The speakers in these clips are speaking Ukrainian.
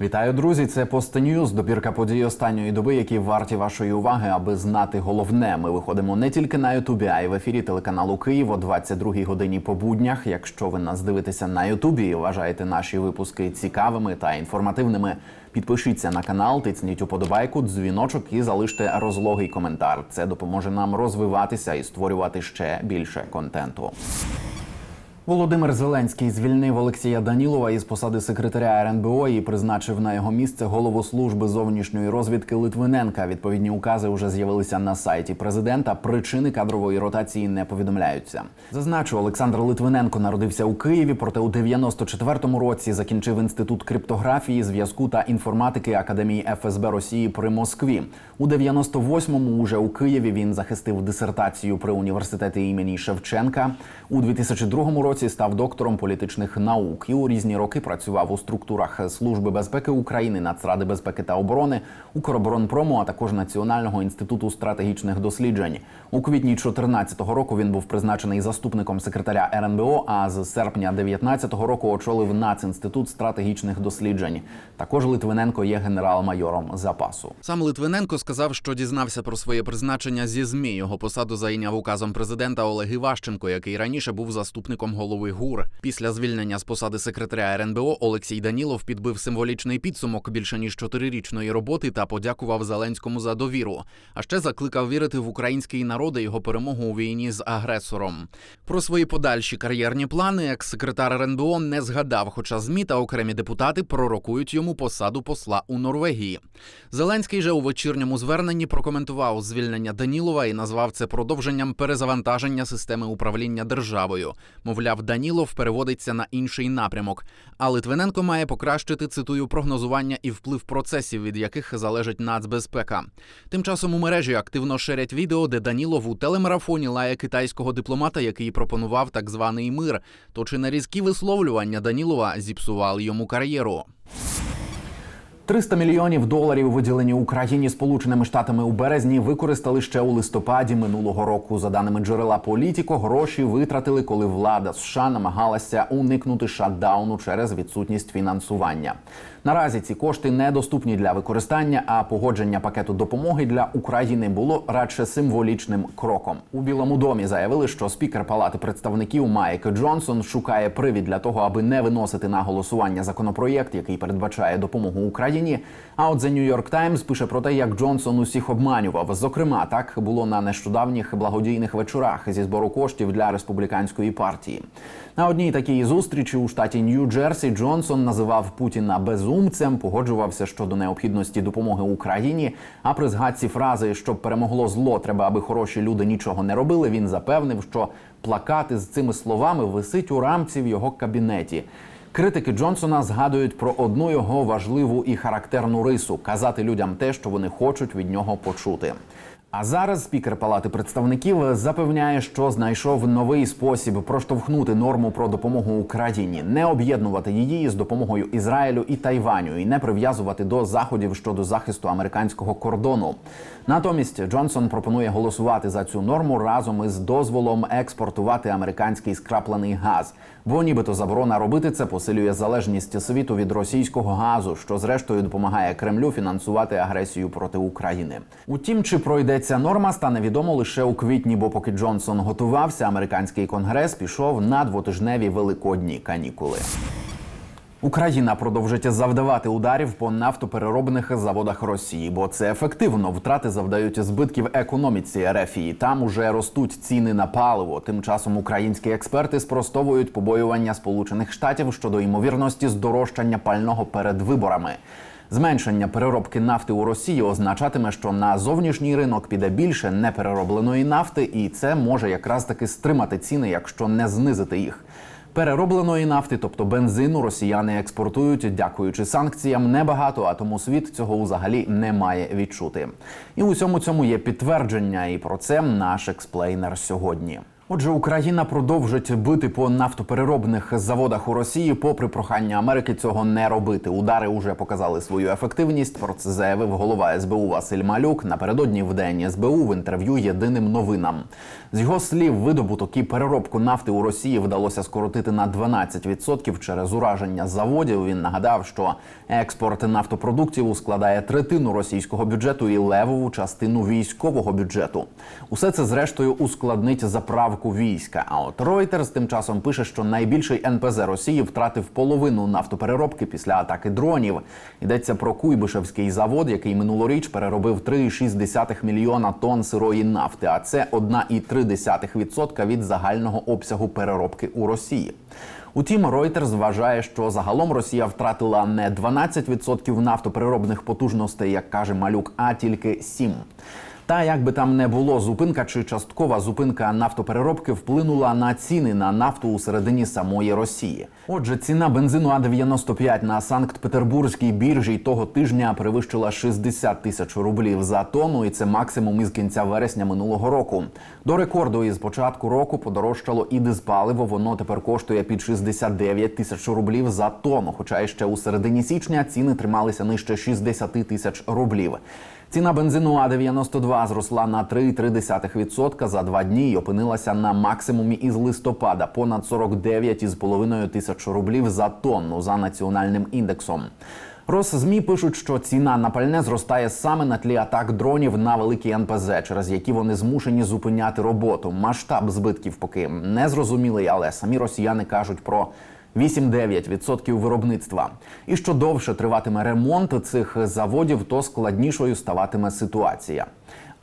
Вітаю, друзі! Це Постньюз, добірка подій останньої доби, які варті вашої уваги, аби знати головне. Ми виходимо не тільки на Ютубі, а й в ефірі телеканалу Київ о 22-й годині по буднях. Якщо ви нас дивитеся на Ютубі і вважаєте наші випуски цікавими та інформативними, підпишіться на канал, тисніть уподобайку, дзвіночок і залиште розлогий коментар. Це допоможе нам розвиватися і створювати ще більше контенту. Володимир Зеленський звільнив Олексія Данілова із посади секретаря РНБО і призначив на його місце голову служби зовнішньої розвідки Литвиненка. Відповідні укази вже з'явилися на сайті президента. Причини кадрової ротації не повідомляються. Зазначу, Олександр Литвиненко народився у Києві, проте у 94-му році закінчив інститут криптографії, зв'язку та інформатики Академії ФСБ Росії при Москві. У 98-му уже у Києві він захистив дисертацію при університеті імені Шевченка. У 2002 році став доктором політичних наук і у різні роки працював у структурах Служби безпеки України, Нацради безпеки та оборони, Укроборонпрому, а також Національного інституту стратегічних досліджень. У квітні 2014 року він був призначений заступником секретаря РНБО. А з серпня 2019 року очолив Націнститут стратегічних досліджень. Також Литвиненко є генерал-майором запасу. Сам Литвиненко сказав, що дізнався про своє призначення зі змі. Його посаду зайняв указом президента Олег Іващенко, який раніше був заступником голови ГУР. Після звільнення з посади секретаря РНБО Олексій Данілов підбив символічний підсумок більше ніж чотирирічної роботи та подякував Зеленському за довіру. А ще закликав вірити в український народ і його перемогу у війні з агресором. Про свої подальші кар'єрні плани екс-секретар РНБО не згадав, хоча змі та окремі депутати пророкують йому посаду посла у Норвегії. Зеленський же у вечірньому зверненні прокоментував звільнення Данілова і назвав це продовженням перезавантаження системи управління державою. Мовляв, Данілов переводиться на інший напрямок. А Литвиненко має покращити цитую прогнозування і вплив процесів, від яких залежить нацбезпека. Тим часом у мережі активно ширять відео, де Данілов у телемарафоні лає китайського дипломата, який пропонував так званий мир. То чи на різкі висловлювання Данілова зіпсували йому кар'єру? 300 мільйонів доларів, виділені Україні Сполученими Штатами у березні, використали ще у листопаді минулого року. За даними джерела Політіко, гроші витратили, коли влада США намагалася уникнути шатдауну через відсутність фінансування. Наразі ці кошти недоступні для використання, а погодження пакету допомоги для України було радше символічним кроком. У Білому домі заявили, що спікер Палати представників Майк Джонсон шукає привід для того, аби не виносити на голосування законопроєкт, який передбачає допомогу Україні. А от The New York Times пише про те, як Джонсон усіх обманював. Зокрема, так було на нещодавніх благодійних вечорах зі збору коштів для республіканської партії. На одній такій зустрічі у штаті Нью-Джерсі Джонсон називав Путіна безумцем, погоджувався щодо необхідності допомоги Україні. А при згадці фрази, щоб перемогло зло, треба, аби хороші люди нічого не робили. Він запевнив, що плакати з цими словами висить у рамці в його кабінеті. Критики Джонсона згадують про одну його важливу і характерну рису казати людям те, що вони хочуть від нього почути. А зараз спікер Палати представників запевняє, що знайшов новий спосіб проштовхнути норму про допомогу Україні, не об'єднувати її з допомогою Ізраїлю і Тайваню, і не прив'язувати до заходів щодо захисту американського кордону. Натомість Джонсон пропонує голосувати за цю норму разом із дозволом експортувати американський скраплений газ. Бо нібито заборона робити це посилює залежність світу від російського газу, що зрештою допомагає Кремлю фінансувати агресію проти України. Утім, чи пройде ця норма, стане відомо лише у квітні, бо поки Джонсон готувався, американський конгрес пішов на двотижневі великодні канікули. Україна продовжить завдавати ударів по нафтопереробних заводах Росії, бо це ефективно. Втрати завдають збитків економіці РФ. І Там уже ростуть ціни на паливо. Тим часом українські експерти спростовують побоювання Сполучених Штатів щодо ймовірності здорожчання пального перед виборами. Зменшення переробки нафти у Росії означатиме, що на зовнішній ринок піде більше непереробленої нафти, і це може якраз таки стримати ціни, якщо не знизити їх. Переробленої нафти, тобто бензину, росіяни експортують, дякуючи санкціям, небагато, а тому світ цього взагалі не має відчути. І у всьому цьому є підтвердження, і про це наш експлейнер сьогодні. Отже, Україна продовжить бити по нафтопереробних заводах у Росії, попри прохання Америки цього не робити. Удари уже показали свою ефективність. Про це заявив голова СБУ Василь Малюк напередодні в день СБУ в інтерв'ю єдиним новинам. З його слів, видобуток і переробку нафти у Росії вдалося скоротити на 12% через ураження заводів. Він нагадав, що експорт нафтопродуктів складає третину російського бюджету і левову частину військового бюджету. Усе це зрештою ускладнить заправку війська. А от Reuters тим часом пише, що найбільший НПЗ Росії втратив половину нафтопереробки після атаки дронів. Йдеться про Куйбишевський завод, який минулоріч переробив 3,6 мільйона тонн сирої нафти. А це 1,3% від загального обсягу переробки у Росії. Утім, Reuters вважає, що загалом Росія втратила не 12% нафтопереробних потужностей, як каже Малюк, а тільки 7%. Та як би там не було, зупинка чи часткова зупинка нафтопереробки вплинула на ціни на нафту у середині самої Росії. Отже, ціна бензину А95 на Санкт-Петербурзькій біржі того тижня перевищила 60 тисяч рублів за тонну, і це максимум із кінця вересня минулого року. До рекорду із початку року подорожчало і дизпаливо. Воно тепер коштує під 69 тисяч рублів за тонну. Хоча ще у середині січня ціни трималися нижче 60 тисяч рублів. Ціна бензину А92 зросла на 3,3% за два дні і опинилася на максимумі із листопада понад 49,5 тисяч рублів за тонну за національним індексом. Росзмі пишуть, що ціна на пальне зростає саме на тлі атак дронів на великі НПЗ, через які вони змушені зупиняти роботу. Масштаб збитків поки не зрозумілий, але самі росіяни кажуть про 8-9% виробництва. І що довше триватиме ремонт цих заводів, то складнішою ставатиме ситуація.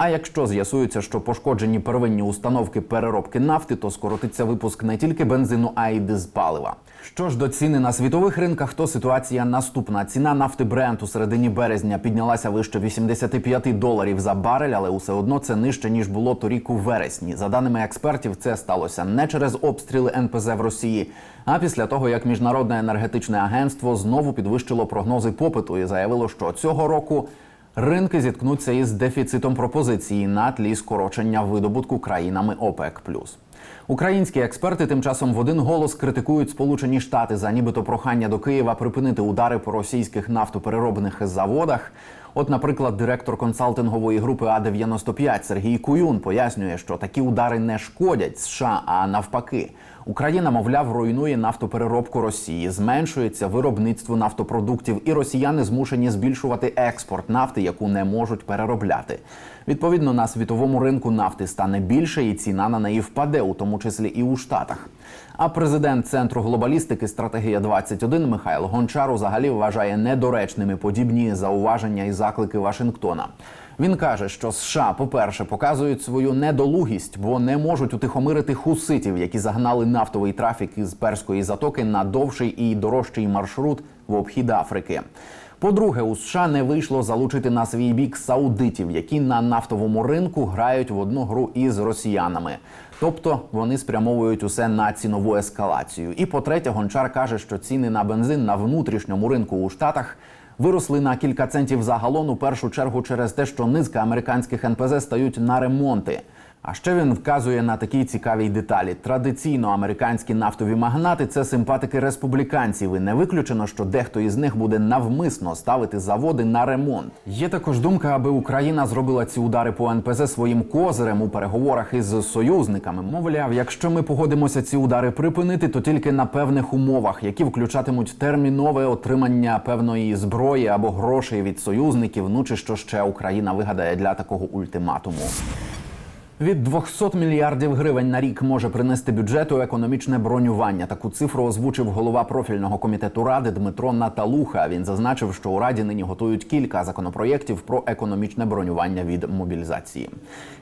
А якщо з'ясується, що пошкоджені первинні установки переробки нафти, то скоротиться випуск не тільки бензину, а й дизпалива. Що ж до ціни на світових ринках, то ситуація наступна. Ціна нафти Брент у середині березня піднялася вище 85 доларів за барель, але усе одно це нижче ніж було торік у вересні. За даними експертів, це сталося не через обстріли НПЗ в Росії, а після того як міжнародне енергетичне агентство знову підвищило прогнози попиту і заявило, що цього року. Ринки зіткнуться із дефіцитом пропозиції на тлі скорочення видобутку країнами ОПЕК. Українські експерти тим часом в один голос критикують Сполучені Штати за нібито прохання до Києва припинити удари по російських нафтопереробних заводах. От, наприклад, директор консалтингової групи А 95 Сергій Куюн пояснює, що такі удари не шкодять США, а навпаки. Україна, мовляв, руйнує нафтопереробку Росії, зменшується виробництво нафтопродуктів, і росіяни змушені збільшувати експорт нафти, яку не можуть переробляти. Відповідно, на світовому ринку нафти стане більше, і ціна на неї впаде, у тому числі і у Штатах. А президент центру глобалістики стратегія 21 Михайло Гончар взагалі вважає недоречними подібні зауваження і заклики Вашингтона. Він каже, що США, по-перше, показують свою недолугість, бо не можуть утихомирити хуситів, які загнали нафтовий трафік із перської затоки на довший і дорожчий маршрут в обхід Африки. По-друге, у США не вийшло залучити на свій бік саудитів, які на нафтовому ринку грають в одну гру із росіянами. Тобто вони спрямовують усе на цінову ескалацію. І по-третє, гончар каже, що ціни на бензин на внутрішньому ринку у Штатах виросли на кілька центів за галон у першу чергу через те, що низка американських НПЗ стають на ремонти. А ще він вказує на такі цікаві деталі. Традиційно американські нафтові магнати це симпатики республіканців. І не виключено, що дехто із них буде навмисно ставити заводи на ремонт. Є також думка, аби Україна зробила ці удари по НПЗ своїм козирем у переговорах із союзниками. Мовляв, якщо ми погодимося ці удари припинити, то тільки на певних умовах, які включатимуть термінове отримання певної зброї або грошей від союзників. Ну чи що ще Україна вигадає для такого ультиматуму. Від 200 мільярдів гривень на рік може принести бюджету економічне бронювання. Таку цифру озвучив голова профільного комітету ради Дмитро Наталуха. Він зазначив, що у раді нині готують кілька законопроєктів про економічне бронювання від мобілізації.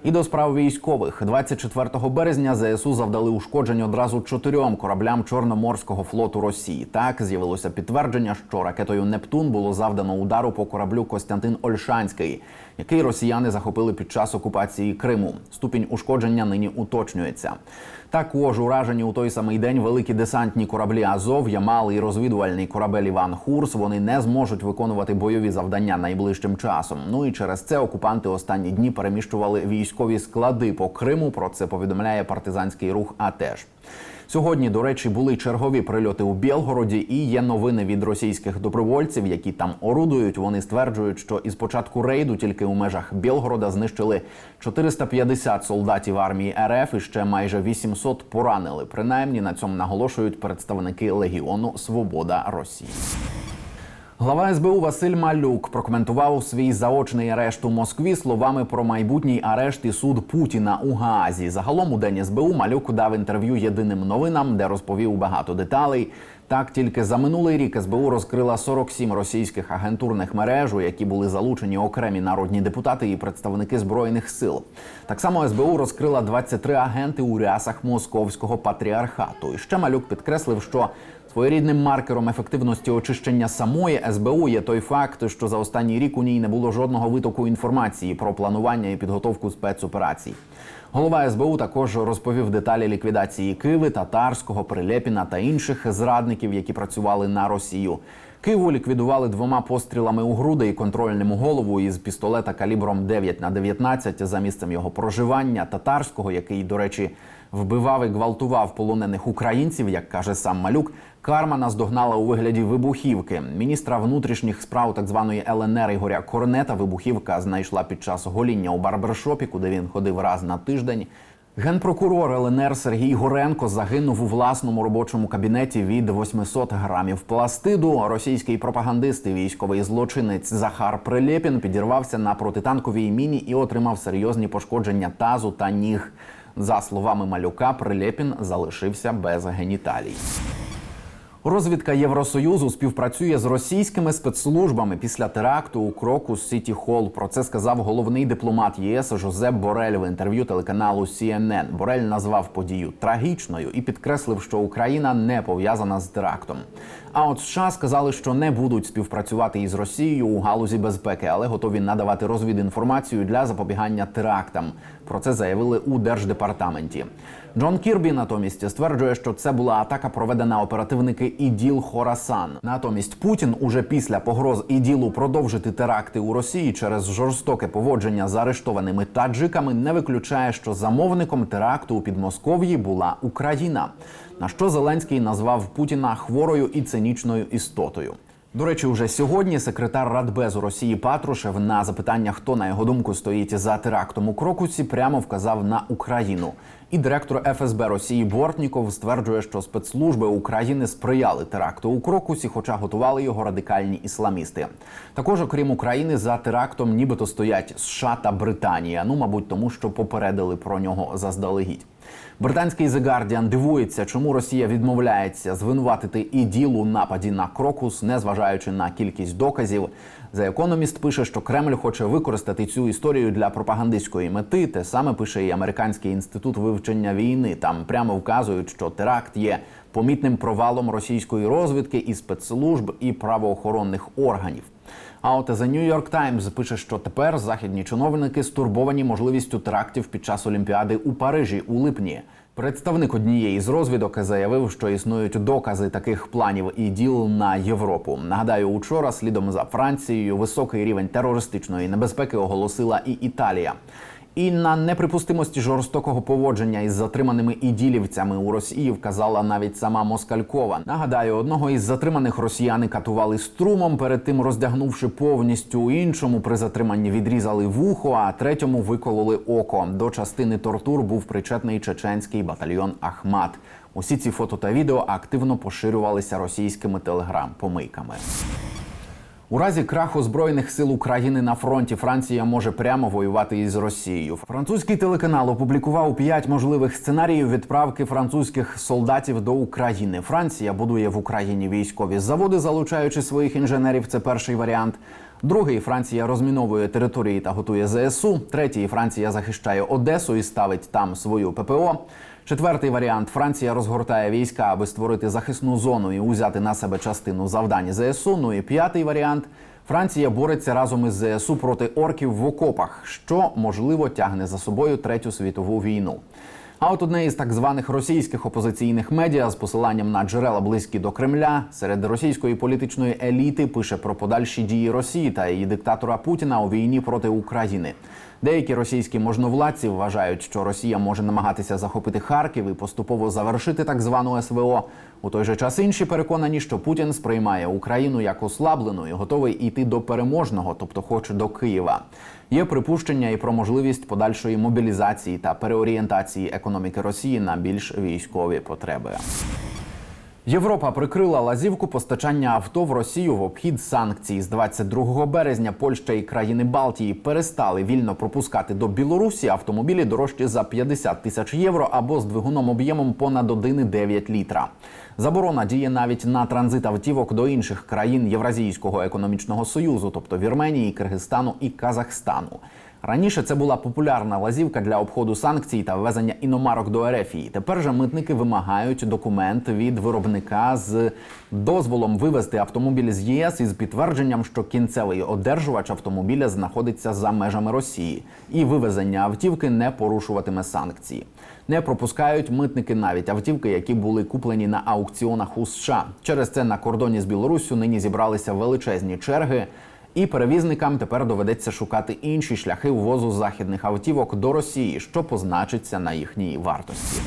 І до справ військових 24 березня ЗСУ завдали ушкоджень одразу чотирьом кораблям Чорноморського флоту Росії. Так з'явилося підтвердження, що ракетою Нептун було завдано удару по кораблю Костянтин Ольшанський, який росіяни захопили під час окупації Криму. ступінь ушкодження нині уточнюється. Також уражені у той самий день великі десантні кораблі Азов, Ямал і розвідувальний корабель Іван Хурс. Вони не зможуть виконувати бойові завдання найближчим часом. Ну і через це окупанти останні дні переміщували військові склади по Криму. Про це повідомляє партизанський рух. АТЕШ. Сьогодні, до речі, були чергові прильоти у Білгороді, і є новини від російських добровольців, які там орудують. Вони стверджують, що із початку рейду тільки у межах Білгорода знищили 450 солдатів армії РФ і ще майже 800 поранили. Принаймні на цьому наголошують представники Легіону Свобода Росії. Глава СБУ Василь Малюк прокоментував свій заочний арешт у Москві словами про майбутній арешт і суд Путіна у Гаазі. Загалом у день СБУ Малюк дав інтерв'ю єдиним новинам, де розповів багато деталей. Так, тільки за минулий рік СБУ розкрила 47 російських агентурних мереж, у які були залучені окремі народні депутати і представники збройних сил. Так само СБУ розкрила 23 агенти у рясах московського патріархату. І ще малюк підкреслив, що Своєрідним маркером ефективності очищення самої СБУ є той факт, що за останній рік у ній не було жодного витоку інформації про планування і підготовку спецоперацій. Голова СБУ також розповів деталі ліквідації Киви, Татарського, Прилєпіна та інших зрадників, які працювали на Росію. Киву ліквідували двома пострілами у груди і контрольним голову із пістолета калібром 9 на 19 за місцем його проживання. Татарського, який, до речі, вбивав і гвалтував полонених українців, як каже сам малюк. Карма наздогнала у вигляді вибухівки. Міністра внутрішніх справ так званої ЛНР Ігоря Корнета вибухівка знайшла під час гоління у барбершопі, куди він ходив раз на тиждень. Генпрокурор ЛНР Сергій Горенко загинув у власному робочому кабінеті від 800 грамів пластиду. Російський пропагандист і військовий злочинець Захар Прилєпін підірвався на протитанковій міні і отримав серйозні пошкодження тазу та ніг. За словами малюка, Прилєпін залишився без геніталій. Розвідка Євросоюзу співпрацює з російськими спецслужбами після теракту у Крокус Сіті Холл. Про це сказав головний дипломат ЄС Жозеп Борель в інтерв'ю телеканалу CNN. Борель назвав подію трагічною і підкреслив, що Україна не пов'язана з терактом. А от США сказали, що не будуть співпрацювати із Росією у галузі безпеки, але готові надавати розвідінформацію для запобігання терактам. Про це заявили у держдепартаменті. Джон Кірбі натомість стверджує, що це була атака, проведена оперативники іділ Хорасан. Натомість Путін уже після погроз іділу продовжити теракти у Росії через жорстоке поводження з арештованими таджиками не виключає, що замовником теракту у Підмосков'ї була Україна. На що Зеленський назвав Путіна хворою і цинічною істотою. До речі, уже сьогодні секретар Радбезу Росії Патрушев на запитання, хто на його думку стоїть за терактом у Крокусі, прямо вказав на Україну. І директор ФСБ Росії Бортніков стверджує, що спецслужби України сприяли теракту у Крокусі, хоча готували його радикальні ісламісти. Також, окрім України, за терактом нібито стоять США та Британія. Ну, мабуть, тому що попередили про нього заздалегідь. Британський The Guardian дивується, чому Росія відмовляється звинуватити іділ у нападі на Крокус, незважаючи на кількість доказів. The Economist пише, що Кремль хоче використати цю історію для пропагандистської мети. Те саме пише і Американський інститут вивчення війни. Там прямо вказують, що теракт є помітним провалом російської розвідки і спецслужб і правоохоронних органів. А от The New York Times пише, що тепер західні чиновники стурбовані можливістю терактів під час Олімпіади у Парижі у липні. Представник однієї з розвідок заявив, що існують докази таких планів і діл на Європу. Нагадаю, учора слідом за Францією високий рівень терористичної небезпеки оголосила і Італія. І на неприпустимості жорстокого поводження із затриманими іділівцями у Росії вказала навіть сама Москалькова. Нагадаю, одного із затриманих росіяни катували струмом, перед тим роздягнувши повністю іншому при затриманні відрізали вухо, а третьому викололи око. До частини тортур був причетний чеченський батальйон Ахмат. Усі ці фото та відео активно поширювалися російськими телеграм-помийками. У разі краху збройних сил України на фронті Франція може прямо воювати із Росією. Французький телеканал опублікував п'ять можливих сценаріїв відправки французьких солдатів до України. Франція будує в Україні військові заводи, залучаючи своїх інженерів. Це перший варіант. Другий Франція розміновує території та готує ЗСУ. Третій Франція захищає Одесу і ставить там свою ППО. Четвертий варіант Франція розгортає війська, аби створити захисну зону і узяти на себе частину завдань ЗСУ. Ну і п'ятий варіант Франція бореться разом із ЗСУ проти орків в окопах, що можливо тягне за собою третю світову війну. А от одне із так званих російських опозиційних медіа з посиланням на джерела близькі до Кремля серед російської політичної еліти пише про подальші дії Росії та її диктатора Путіна у війні проти України. Деякі російські можновладці вважають, що Росія може намагатися захопити Харків і поступово завершити так звану СВО. У той же час інші переконані, що Путін сприймає Україну як ослаблену і готовий іти до переможного, тобто хоч до Києва. Є припущення і про можливість подальшої мобілізації та переорієнтації економіки Росії на більш військові потреби. Європа прикрила лазівку постачання авто в Росію в обхід санкцій. З 22 березня Польща і країни Балтії перестали вільно пропускати до Білорусі автомобілі дорожчі за 50 тисяч євро або з двигуном об'ємом понад 1,9 літра. Заборона діє навіть на транзит автівок до інших країн Євразійського економічного союзу, тобто Вірменії, Киргизстану і Казахстану. Раніше це була популярна лазівка для обходу санкцій та ввезення іномарок до Ерефії. Тепер же митники вимагають документ від виробника з дозволом вивезти автомобіль з ЄС із підтвердженням, що кінцевий одержувач автомобіля знаходиться за межами Росії, і вивезення автівки не порушуватиме санкції. Не пропускають митники навіть автівки, які були куплені на аукціонах у США. Через це на кордоні з Білоруссю нині зібралися величезні черги. І перевізникам тепер доведеться шукати інші шляхи ввозу західних автівок до Росії, що позначиться на їхній вартості.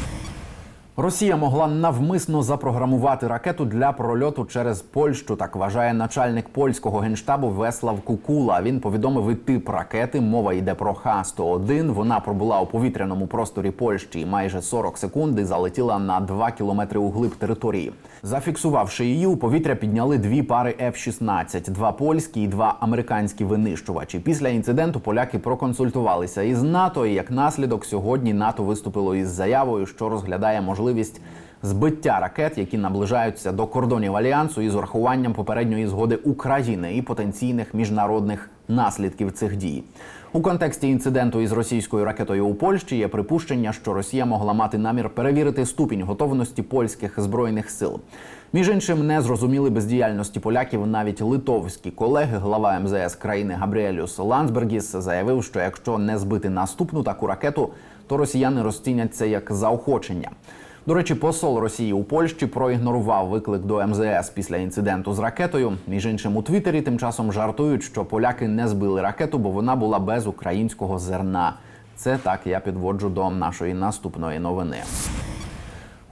Росія могла навмисно запрограмувати ракету для прольоту через Польщу. Так вважає начальник польського генштабу Веслав Кукула. Він повідомив і тип ракети. Мова йде про Х-101. Вона пробула у повітряному просторі Польщі майже 40 секунд і залетіла на 2 кілометри у глиб території. Зафіксувавши її, у повітря підняли дві пари F-16, два польські і два американські винищувачі. Після інциденту поляки проконсультувалися із НАТО. І як наслідок, сьогодні НАТО виступило із заявою, що розглядає можливість збиття ракет, які наближаються до кордонів альянсу, із урахуванням попередньої згоди України і потенційних міжнародних наслідків цих дій. У контексті інциденту із російською ракетою у Польщі є припущення, що Росія могла мати намір перевірити ступінь готовності польських збройних сил. Між іншим, не зрозуміли бездіяльності поляків навіть литовські колеги. Глава МЗС країни Габріелюс Ландсбергіс заявив, що якщо не збити наступну таку ракету, то росіяни розцінять це як заохочення. До речі, посол Росії у Польщі проігнорував виклик до МЗС після інциденту з ракетою. Між іншим, у Твіттері тим часом жартують, що поляки не збили ракету, бо вона була без українського зерна. Це так я підводжу до нашої наступної новини.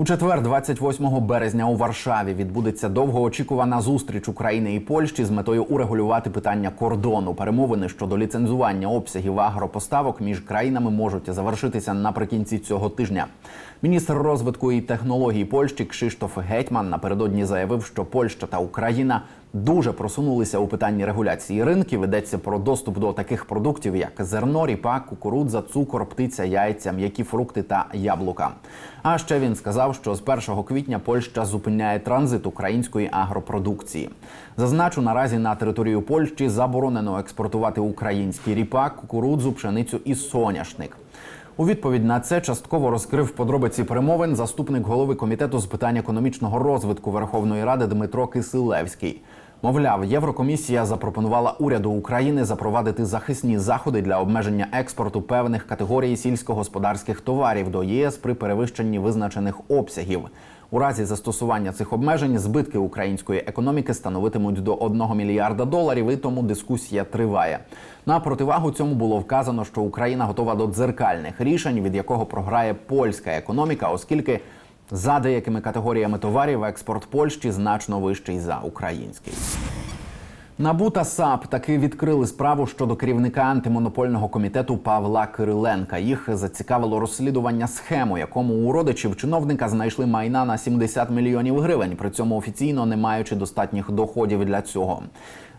У четвер, 28 березня, у Варшаві відбудеться довгоочікувана зустріч України і Польщі з метою урегулювати питання кордону. Перемовини щодо ліцензування обсягів агропоставок між країнами можуть завершитися наприкінці цього тижня. Міністр розвитку і технологій Польщі Кшиштоф Гетьман напередодні заявив, що Польща та Україна дуже просунулися у питанні регуляції ринків. Йдеться про доступ до таких продуктів, як зерно, ріпак, кукурудза, цукор, птиця, яйця, м'які фрукти та яблука. А ще він сказав, що з 1 квітня Польща зупиняє транзит української агропродукції. Зазначу, наразі на територію Польщі заборонено експортувати український ріпак, кукурудзу, пшеницю і соняшник. У відповідь на це частково розкрив подробиці перемовин заступник голови комітету з питань економічного розвитку Верховної Ради Дмитро Кисилевський. Мовляв, Єврокомісія запропонувала уряду України запровадити захисні заходи для обмеження експорту певних категорій сільськогосподарських товарів до ЄС при перевищенні визначених обсягів. У разі застосування цих обмежень збитки української економіки становитимуть до 1 мільярда доларів, і тому дискусія триває. На противагу цьому було вказано, що Україна готова до дзеркальних рішень, від якого програє польська економіка, оскільки за деякими категоріями товарів експорт Польщі значно вищий за український. НАБУ та САП таки відкрили справу щодо керівника антимонопольного комітету Павла Кириленка. Їх зацікавило розслідування схему, якому у родичів чиновника знайшли майна на 70 мільйонів гривень, при цьому офіційно не маючи достатніх доходів для цього.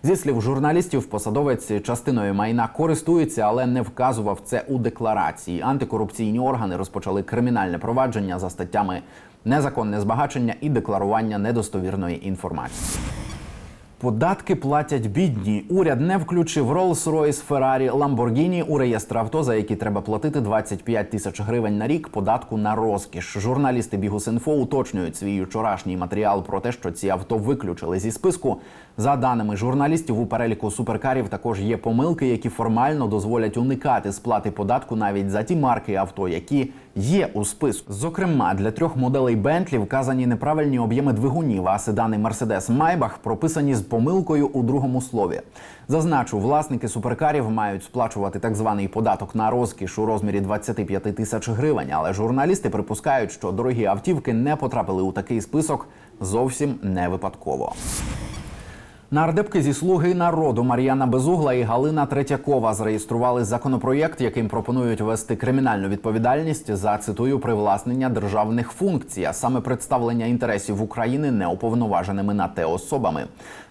Зі слів журналістів, посадовець частиною майна користується, але не вказував це у декларації. Антикорупційні органи розпочали кримінальне провадження за статтями незаконне збагачення і декларування недостовірної інформації. Податки платять бідні. Уряд не включив Rolls-Royce, Ferrari, Lamborghini у реєстр авто, за які треба платити 25 тисяч гривень на рік податку на розкіш. Журналісти Бігус.Інфо уточнюють свій вчорашній матеріал про те, що ці авто виключили зі списку. За даними журналістів, у переліку суперкарів також є помилки, які формально дозволять уникати сплати податку навіть за ті марки авто, які є у списку. Зокрема, для трьох моделей Bentley вказані неправильні об'єми двигунів, а седани Mercedes Maybach прописані з помилкою у другому слові. Зазначу, власники суперкарів мають сплачувати так званий податок на розкіш у розмірі 25 тисяч гривень. Але журналісти припускають, що дорогі автівки не потрапили у такий список зовсім не випадково. Нардепки зі слуги народу Мар'яна Безугла і Галина Третьякова зареєстрували законопроєкт, яким пропонують ввести кримінальну відповідальність за цитую привласнення державних функцій, а саме представлення інтересів України неуповноваженими на те особами.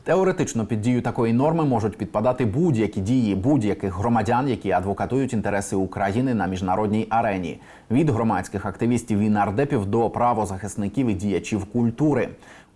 Теоретично під дію такої норми можуть підпадати будь-які дії будь-яких громадян, які адвокатують інтереси України на міжнародній арені, від громадських активістів і нардепів до правозахисників і діячів культури.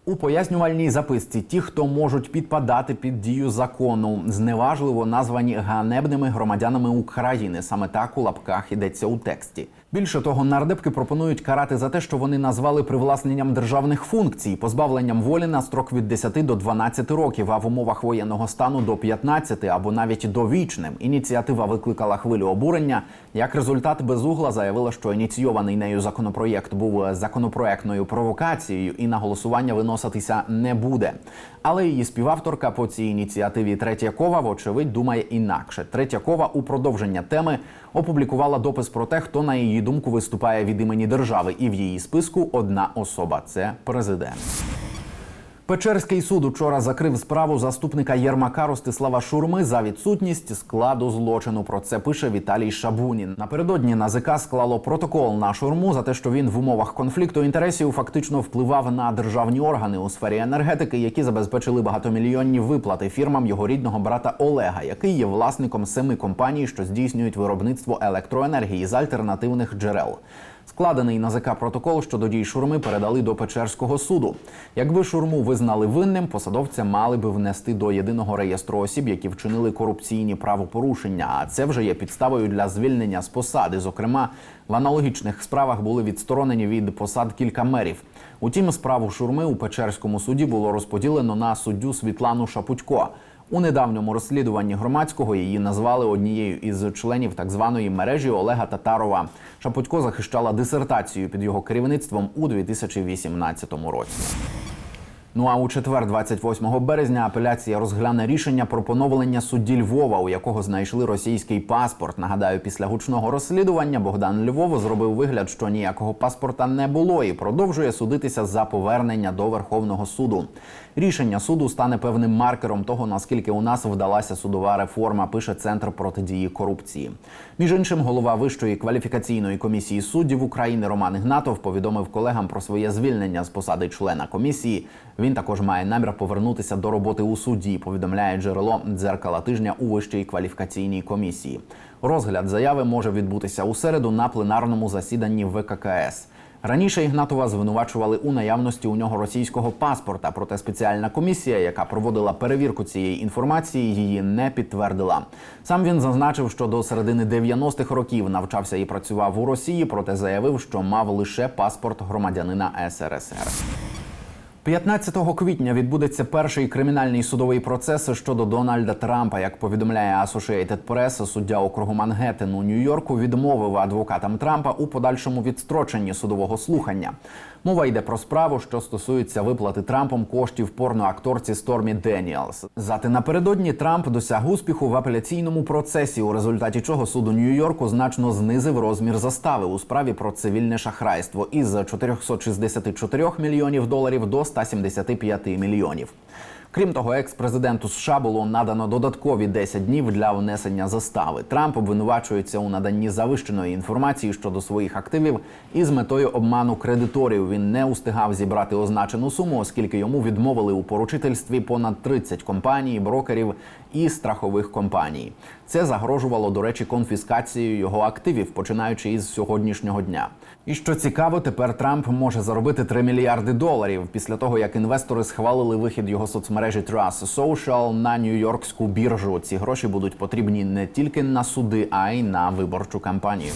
У пояснювальній записці ті, хто можуть підпадати під дію закону, зневажливо названі ганебними громадянами України. Саме так у лапках йдеться у тексті. Більше того, нардепки пропонують карати за те, що вони назвали привласненням державних функцій, позбавленням волі на строк від 10 до 12 років, а в умовах воєнного стану до 15 або навіть довічним. Ініціатива викликала хвилю обурення. Як результат, безугла заявила, що ініційований нею законопроєкт був законопроектною провокацією і на голосування виноситися не буде. Але її співавторка по цій ініціативі Третьякова, вочевидь, думає інакше. Третьякова у продовження теми опублікувала допис про те, хто на її думку виступає від імені держави, і в її списку одна особа це президент. Печерський суд учора закрив справу заступника Єрмака Ростислава Шурми за відсутність складу злочину. Про це пише Віталій Шабунін. Напередодні НАЗК склало протокол на шурму за те, що він в умовах конфлікту інтересів фактично впливав на державні органи у сфері енергетики, які забезпечили багатомільйонні виплати фірмам його рідного брата Олега, який є власником семи компаній, що здійснюють виробництво електроенергії з альтернативних джерел. Складений на ЗК протокол щодо дій шурми передали до Печерського суду. Якби шурму визнали винним, посадовця мали би внести до єдиного реєстру осіб, які вчинили корупційні правопорушення. А це вже є підставою для звільнення з посади. Зокрема, в аналогічних справах були відсторонені від посад кілька мерів. Утім, справу шурми у Печерському суді було розподілено на суддю Світлану Шапутько. У недавньому розслідуванні громадського її назвали однією із членів так званої мережі Олега Татарова. Шапутько захищала дисертацію під його керівництвом у 2018 році. Ну а у четвер, 28 березня, апеляція розгляне рішення про поновлення судді Львова, у якого знайшли російський паспорт. Нагадаю, після гучного розслідування Богдан Львов зробив вигляд, що ніякого паспорта не було, і продовжує судитися за повернення до Верховного суду. Рішення суду стане певним маркером того, наскільки у нас вдалася судова реформа. Пише центр протидії корупції. Між іншим, голова вищої кваліфікаційної комісії суддів України Роман Ігнатов повідомив колегам про своє звільнення з посади члена комісії. Він також має намір повернутися до роботи у суді. Повідомляє джерело дзеркала тижня у вищій кваліфікаційній комісії. Розгляд заяви може відбутися у середу на пленарному засіданні ВККС. Раніше Ігнатова звинувачували у наявності у нього російського паспорта. Проте спеціальна комісія, яка проводила перевірку цієї інформації, її не підтвердила. Сам він зазначив, що до середини 90-х років навчався і працював у Росії, проте заявив, що мав лише паспорт громадянина СРСР. 15 квітня відбудеться перший кримінальний судовий процес щодо Дональда Трампа. Як повідомляє Associated Press, суддя округу Мангеттен у Нью-Йорку відмовив адвокатам Трампа у подальшому відстроченні судового слухання. Мова йде про справу, що стосується виплати Трампом коштів порноакторці Стормі Деніелс. Зате напередодні Трамп досяг успіху в апеляційному процесі, у результаті чого суд у Нью-Йорку значно знизив розмір застави у справі про цивільне шахрайство із 464 мільйонів доларів до 175 мільйонів. Крім того, екс-президенту США було надано додаткові 10 днів для внесення застави. Трамп обвинувачується у наданні завищеної інформації щодо своїх активів і з метою обману кредиторів він не устигав зібрати означену суму, оскільки йому відмовили у поручительстві понад 30 компаній, брокерів і страхових компаній. Це загрожувало, до речі, конфіскацією його активів, починаючи із сьогоднішнього дня. І що цікаво, тепер Трамп може заробити 3 мільярди доларів після того, як інвестори схвалили вихід його соцмережі Trust Social на нью-йоркську біржу. Ці гроші будуть потрібні не тільки на суди, а й на виборчу кампанію.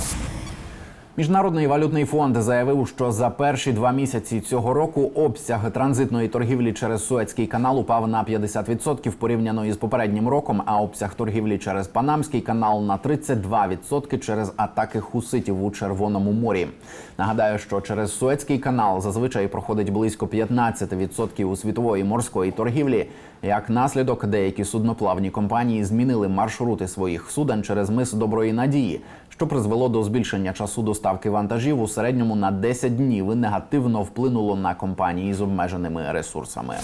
Міжнародний валютний фонд заявив, що за перші два місяці цього року обсяг транзитної торгівлі через Суецький канал упав на 50% порівняно із попереднім роком, а обсяг торгівлі через Панамський канал на 32% через атаки хуситів у Червоному морі. Нагадаю, що через Суецький канал зазвичай проходить близько 15% у світової морської торгівлі. Як наслідок, деякі судноплавні компанії змінили маршрути своїх суден через мис Доброї Надії, що призвело до збільшення часу доставки вантажів у середньому на 10 днів і негативно вплинуло на компанії з обмеженими ресурсами.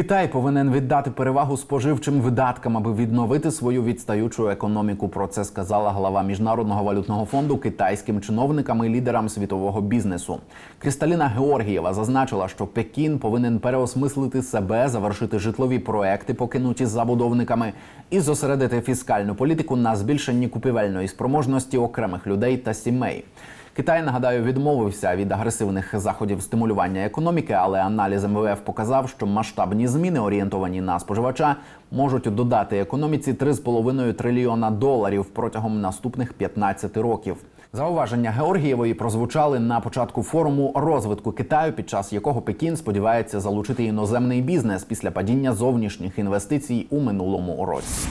Китай повинен віддати перевагу споживчим видаткам, аби відновити свою відстаючу економіку. Про це сказала глава міжнародного валютного фонду китайським чиновникам і лідерам світового бізнесу. Кристаліна Георгієва зазначила, що Пекін повинен переосмислити себе, завершити житлові проекти, покинуті забудовниками, і зосередити фіскальну політику на збільшенні купівельної спроможності окремих людей та сімей. Китай нагадаю відмовився від агресивних заходів стимулювання економіки, але аналіз МВФ показав, що масштабні зміни, орієнтовані на споживача, можуть додати економіці 3,5 трильйона доларів протягом наступних 15 років. Зауваження Георгієвої прозвучали на початку форуму розвитку Китаю, під час якого Пекін сподівається залучити іноземний бізнес після падіння зовнішніх інвестицій у минулому році.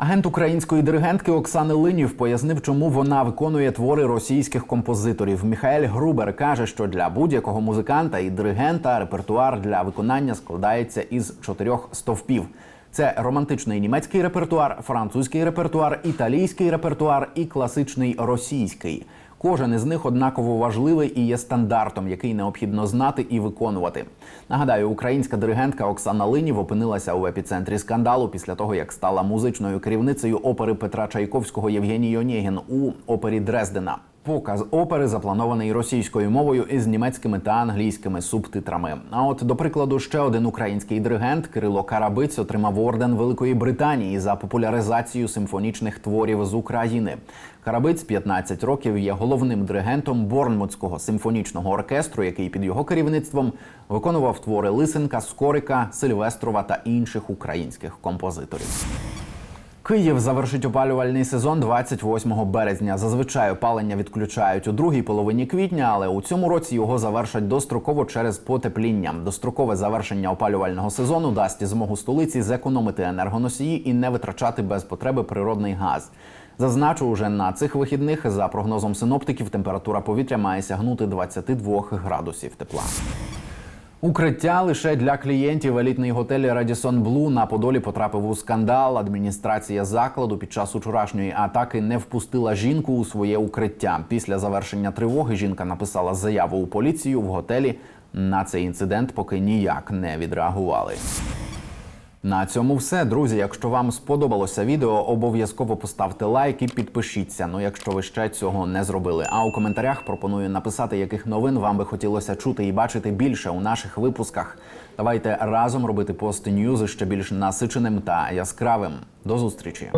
Агент української диригентки Оксани Линів пояснив, чому вона виконує твори російських композиторів. Міхаель Грубер каже, що для будь-якого музиканта і диригента репертуар для виконання складається із чотирьох стовпів. Це романтичний німецький репертуар, французький репертуар, італійський репертуар і класичний російський. Кожен із них однаково важливий і є стандартом, який необхідно знати і виконувати. Нагадаю, українська диригентка Оксана Линів опинилася у епіцентрі скандалу після того, як стала музичною керівницею опери Петра Чайковського Євгеній Онєгін у опері Дрездена. Показ опери запланований російською мовою із німецькими та англійськими субтитрами. А от, до прикладу, ще один український диригент Кирило Карабиць отримав орден Великої Британії за популяризацію симфонічних творів з України. Карабиць 15 років є головним диригентом Борнмутського симфонічного оркестру, який під його керівництвом виконував твори Лисенка, Скорика, Сильвестрова та інших українських композиторів. Київ завершить опалювальний сезон 28 березня. Зазвичай опалення відключають у другій половині квітня, але у цьому році його завершать достроково через потепління. Дострокове завершення опалювального сезону дасть змогу столиці зекономити енергоносії і не витрачати без потреби природний газ. Зазначу, уже на цих вихідних за прогнозом синоптиків температура повітря має сягнути 22 градусів тепла. Укриття лише для клієнтів. Елітний готель Радісон Блу на Подолі потрапив у скандал. Адміністрація закладу під час учорашньої атаки не впустила жінку у своє укриття. Після завершення тривоги жінка написала заяву у поліцію в готелі. На цей інцидент поки ніяк не відреагували. На цьому все, друзі. Якщо вам сподобалося відео, обов'язково поставте лайк і підпишіться. Ну, якщо ви ще цього не зробили. А у коментарях пропоную написати, яких новин вам би хотілося чути і бачити більше у наших випусках. Давайте разом робити пост ньюзи ще більш насиченим та яскравим. До зустрічі.